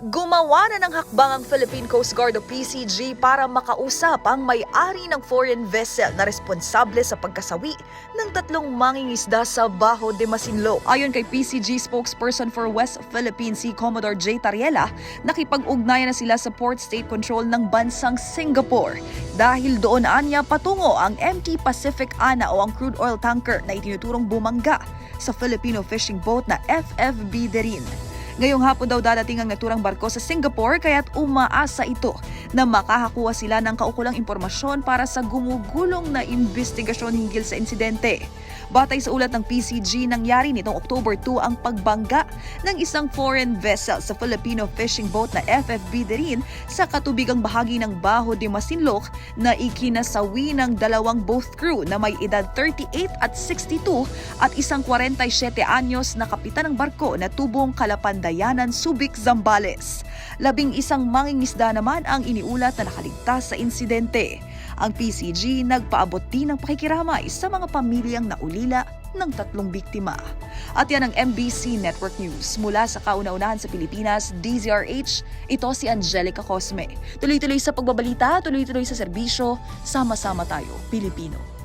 Gumawa na ng hakbang ang Philippine Coast Guard o PCG para makausap ang may-ari ng foreign vessel na responsable sa pagkasawi ng tatlong mangingisda sa Baho de Masinloc. Ayon kay PCG spokesperson for West Philippine Sea Commodore J. Tariela, nakipag-ugnayan na sila sa port state control ng bansang Singapore. Dahil doon anya patungo ang MT Pacific Ana o ang crude oil tanker na itinuturong bumangga sa Filipino fishing boat na FFB Derin. Ngayong hapon daw dadating ang naturang barko sa Singapore kaya't umaasa ito na makakakuha sila ng kaukulang impormasyon para sa gumugulong na investigasyon hinggil sa insidente. Batay sa ulat ng PCG, nangyari nitong October 2 ang pagbangga ng isang foreign vessel sa Filipino fishing boat na FFB Derin sa katubigang bahagi ng Baho de Masinloc na ikinasawi ng dalawang both crew na may edad 38 at 62 at isang 47 anyos na kapitan ng barko na tubong Kalapandayanan Subic Zambales. Labing isang mangingisda naman ang iniulat na nakaligtas sa insidente. Ang PCG nagpaabot din ng pakikiramay sa mga pamilyang naulila ng tatlong biktima. At yan ang MBC Network News. Mula sa kauna-unahan sa Pilipinas, DZRH, ito si Angelica Cosme. Tuloy-tuloy sa pagbabalita, tuloy-tuloy sa serbisyo, sama-sama tayo, Pilipino.